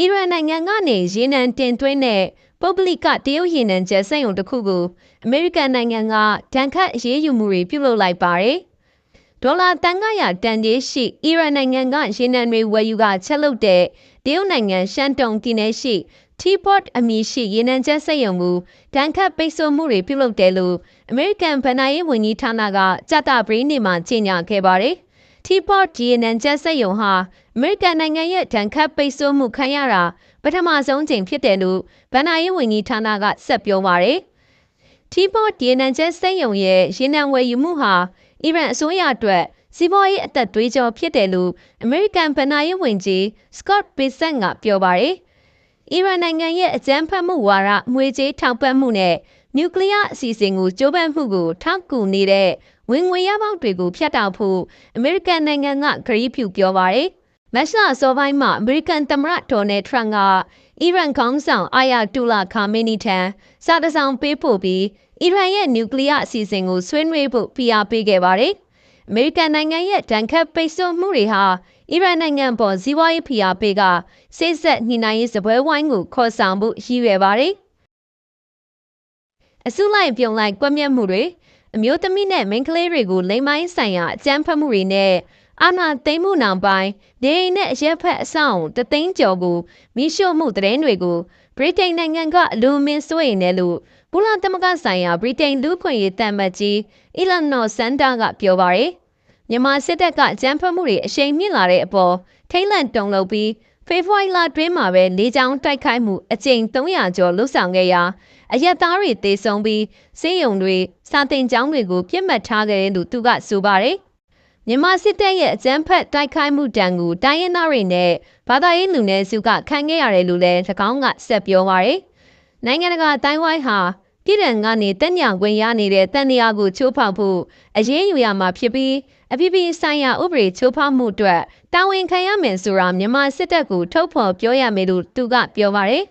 အီရန်နိုင်ငံကနေရေနံတင်သွင်းတဲ့ပုဂ္ဂလိကတရုတ်ရေနံကျဲစက်ရုံတစ်ခုကိုအမေရိကန်နိုင်ငံကဒဏ်ခတ်အရေးယူမှုတွေပြုလုပ်လိုက်ပါတယ်။ဒေါ်လာတန်900တန်ကြီးရှိအီရန်နိုင်ငံကရေနံတွေဝယ်ယူကချက်လုပ်တဲ့တရုတ်နိုင်ငံရှန်တုံပြည်နယ်ရှိ Teapot အမည်ရှိရေနံကျဲစက်ရုံကိုဒဏ်ခတ်ပိတ်ဆို့မှုတွေပြုလုပ်တယ်လို့အမေရိကန်ဗဏ္ဍာရေးဝန်ကြီးဌာနကကြာတာပရိနေ့မှာကြေညာခဲ့ပါတယ်။ Teapot ရေနံကျဲစက်ရုံဟာအမေရိကန်နိုင်ငံရဲ့ဒဏ်ခတ်ပိတ်ဆို့မှုခံရတာပထမဆုံးချိန်ဖြစ်တယ်လို့ဗဏ္ဍာရေးဝန်ကြီးဌာနကဆက်ပြောပါတယ်။ Teapot ရေနံကျဲစက်ရုံရဲ့ရေနံဝယ်ယူမှုဟာအီရန်အစိုးရအတွက်စီးပွားရေးအသက်သွေးကြောဖြစ်တယ်လို့အမေရိကန်ဗဏ္ဍာရေးဝန်ကြီး Scott Bessent ကပြောပါတယ်။အီရန်နိုင်ငံရဲ့အကြမ်းဖက်မှုဝါဒငွေကြေးထောက်ပံ့မှုနဲ့နျူကလ িয়ার အစီအစဉ်ကိုကြိုးပမ်းမှုကိုထောက်ကူနေတဲ့ ဝင်ငွေရပေါက်တွေကိုဖျက်တောက်ဖို့အမေရိကန်နိုင်ငံကဂရီးဖြူပြောပါတယ်။မက်ရှလာစောပိုင်းမှာအမေရိကန်သမ္မတဒေါ်နယ်ထရန့်ကအီရန်ခေါင်းဆောင်အာယာတူလာခါမီနီထံစာတစောင်ပေးပို့ပြီးအီရန်ရဲ့နျူကလ িয়ার အစီအစဉ်ကိုဆွေးနွေးဖို့ဖိအားပေးခဲ့ပါတယ်။အမေရိကန်နိုင်ငံရဲ့ဒဏ်ခတ်ပိတ်ဆို့မှုတွေဟာအီရန်နိုင်ငံပေါ်ဇီဝရေးဖိအားပေးကစိတ်ဆက်ညှိနှိုင်းရေးစပွဲဝိုင်းကိုခေါ်ဆောင်ဖို့ရည်ရွယ်ပါတယ်။အစုလိုက်ပြုံလိုက်ကွက်မျက်မှုတွေ အမျိုးသမီးနဲ့မိန်းကလေးတွေကိုလိမ်မိုင်းဆိုင်ရာအကြမ်းဖက်မှုတွေနဲ့အာဏာသိမ်းမှုနောက်ပိုင်းဒေအိမ်နဲ့အရက်ဖက်အဆောင်တသိန်းကျော်ကိုမိရှို့မှုတရင်တွေကိုဗြိတိန်နိုင်ငံကအလူမင်းစိုးရိမ်တယ်လို့ဘူလာသမဂဆိုင်ရာဗြိတိန်လူ့ခွင့်ရေးတမတ်ကြီးအီလန်နော်ဆန်တာကပြောပါရယ်မြန်မာစစ်တပ်ကအကြမ်းဖက်မှုတွေအရှိန်မြင့်လာတဲ့အပေါ်ထိတ်လန့်တုန်လှုပ်ပြီး ဖေဖော်ဝါရီလတွင်းမှာပဲလေကြောင်းတိုက်ခိုက်မှုအကြိမ်300ကျော်လှုပ်ဆောင်ခဲ့ရာအရက်သားတွေသေဆုံးပြီးစေယုံတွေစာတင်ကျောင်းတွေကိုပြစ်မှတ်ထားခဲ့တယ်လို့သူကဆိုပါတယ်မြန်မာစစ်တပ်ရဲ့အကြမ်းဖက်တိုက်ခိုက်မှုတံကိုတိုင်းရင်းသားတွေနဲ့ဘာသာရေးလူနည်းစုကခံခဲ့ရတယ်လို့လည်း၎င်းကဆက်ပြောပါရယ်နိုင်ငံတကာတိုင်းဝိုင်းဟာ ပြည်ထောင်ကနေတက်ညံခွင့်ရနေတဲ့တန်တရာကိုချိုးဖောက်ဖို့အရေးယူရမှာဖြစ်ပြီးအပြည်ပြည်ဆိုင်ရာဥပဒေချိုးဖောက်မှုအတွက်တာဝန်ခံရမယ်ဆိုတာမြန်မာစစ်တပ်ကိုထုတ်ဖော်ပြောရမယ်လို့သူကပြောပါရယ်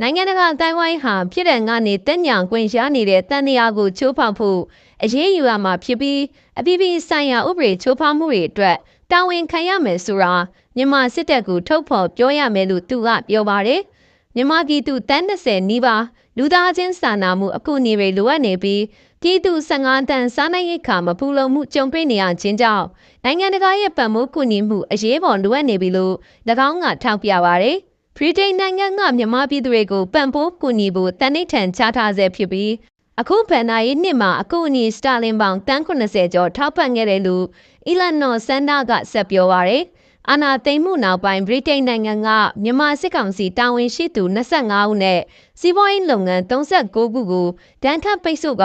နိုင်ငံတကာတိုင်းဝိုင်းဟာပြည်ထောင်ကနေတက်ညံခွင့်ရနေတဲ့တန်တရာကိုချိုးဖောက်ဖို့အရေးယူရမှာဖြစ်ပြီးအပြည်ပြည်ဆိုင်ရာဥပဒေချိုးဖောက်မှုတွေအတွက်တာဝန်ခံရမယ်ဆိုတာမြန်မာစစ်တပ်ကိုထုတ်ဖော်ပြောရမယ်လို့သူကပြောပါတယ် မြန်မာပြည်သူတန်း30နီးပါးလူသားချင်းစာနာမှုအကူအညီတွေလိုအပ်နေပြီးပြည်သူ15တန်းစားနပ်ရိက္ခာမပူလုံမှုကြုံတွေ့နေရခြင်းကြောင့်နိုင်ငံတကာရဲ့ပတ်မိုးကူညီမှုအရေးပေါ်လိုအပ်နေပြီလို့၎င်းကထောက်ပြပါတယ်။ဗြိတိန်နိုင်ငံကမြန်မာပြည်သူတွေကိုပံ့ပိုးကူညီဖို့တန်ဋိဌာန်ချထားဆဲဖြစ်ပြီးအခုဗန်နာရေးနှစ်မှာအကူအညီစတာလင်ပေါင်တန်း80ကျော်ထောက်ပံ့ခဲ့တယ်လို့အီလန်နော်ဆန်ဒါကဆက်ပြောပါရယ် အာနာသိမ့်မှုနောက်ပိုင်းဗြိတိန်နိုင်ငံကမြန်မာစစ်ကောင်စီတာဝန်ရှိသူ25ဦးနဲ့စီးပွားရေးလုပ်ငန်း39ခုကိုဒဏ်ခတ်ပိတ်ဆို့က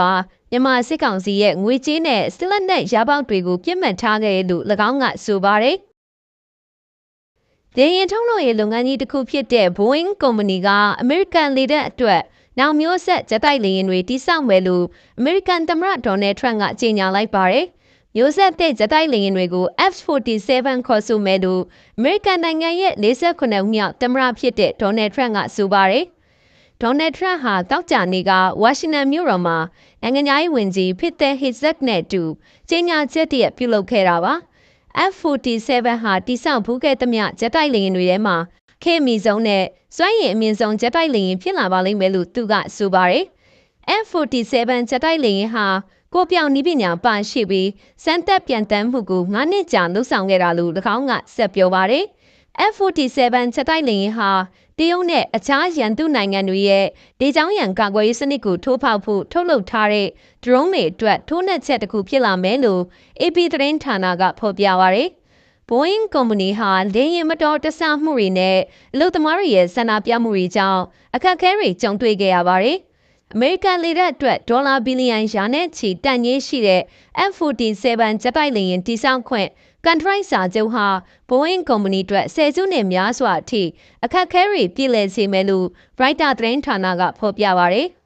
မြန်မာစစ်ကောင်စီရဲ့ငွေကြေးနဲ့စစ်လက်နက်ရပေါက်တွေကိုပြစ်မှတ်ထားခဲ့လို့၎င်းကဆိုပါတယ်။ဒေရင်ထုံးလို့ရေးလုပ်ငန်းကြီးတစ်ခုဖြစ်တဲ့ Boeing ကုမ္ပဏီကအမေရိကန်လေတပ်အတွက်နောက်မျိုးဆက်ဂျက်တိုက်လေယာဉ်တွေတိစောက်မယ်လို့အမေရိကန်သမ္မတဒေါ်နယ်ထရန့်ကကြေညာလိုက်ပါတယ်။ မျိုးဆက်တဲ့ဂျက်တိုက်လေယာဉ်တွေကို F-47 ခေါ်ဆိုမယ်လို့အမေရိကန်နိုင်ငံရဲ့48ဦးမြောက်သမ္မတဖြစ်တဲ့ဒေါ်နယ်ထရန့်ကဆိုပါတယ်။ဒေါ်နယ်ထရန့်ဟာတောက်ကြနေကဝါရှင်တန်မြို့တော်မှာနိုင်ငံရေးဝန်ကြီးဖစ်တဲ့ဟစ်ဇက်နဲ့တူကြေညာချက်တည်းပြုလုပ်ခဲ့တာပါ။ F-47 ဟာတိစောက်ဖူးခဲ့သမျှဂျက်တိုက်လေယာဉ်တွေထဲမှာခေမီဆုံးနဲ့စွမ်းရည်အမြင့်ဆုံးဂျက်တိုက်လေယာဉ်ဖြစ်လာပါလိမ့်မယ်လို့သူကဆိုပါတယ်။ F47 ဂျက်တိုက်လေယာဉ်ဟာ ကိုပြောင်နီးပညာပါရှိပြီးစမ်းသက်ပြန်တမ်းမှုကို9နှစ်ကြာလှုပ်ဆောင်ခဲ့တာလို့၎င်းကဆက်ပြောပါတယ်။ F47 ဂျက်တိုက်လေယာဉ်ဟာတရုတ်နဲ့အခြားရန်သူနိုင်ငံတွေရဲ့ဒေချောင်းရန်ကာကွယ်ရေးစနစ်ကိုထိုးဖောက်ဖို့ထုတ်လုပ်ထားတဲ့ drone တွေအတွက်ထိုးနှက်ချက်တစ်ခုဖြစ်လာမယ်လို့ AP သတင်းဌာနကဖော်ပြပါရယ် Boeing ကုမ္ပဏီဟာလေယာဉ်မတော်တဆမှုတွေနဲ့အလုပ်သမားတွေရဲ့ဆန္ဒပြမှုတွေကြောင့်အခက်အခဲတွေကြုံတွေ့ခဲ့ရပါတယ်။ အမေရိကန်လေတပ်အတွက်ဒေါ်လာဘီလီယံရာနဲ့ချီတန်ကြီးရှိတဲ့ F47 ဂျက်တိုက်လေယာဉ်တိစောက်ခွင့်ကန်ထရိုက်စာချုပ်ဟာ Boeing ကုမ္ပဏီအတွက်ဆယ်စုနှစ်များစွာအထိအခက်အခဲတွေပြည်လည်စေမယ်လို့ Reuters သတင်းဌာနကဖော်ပြပါရယ်။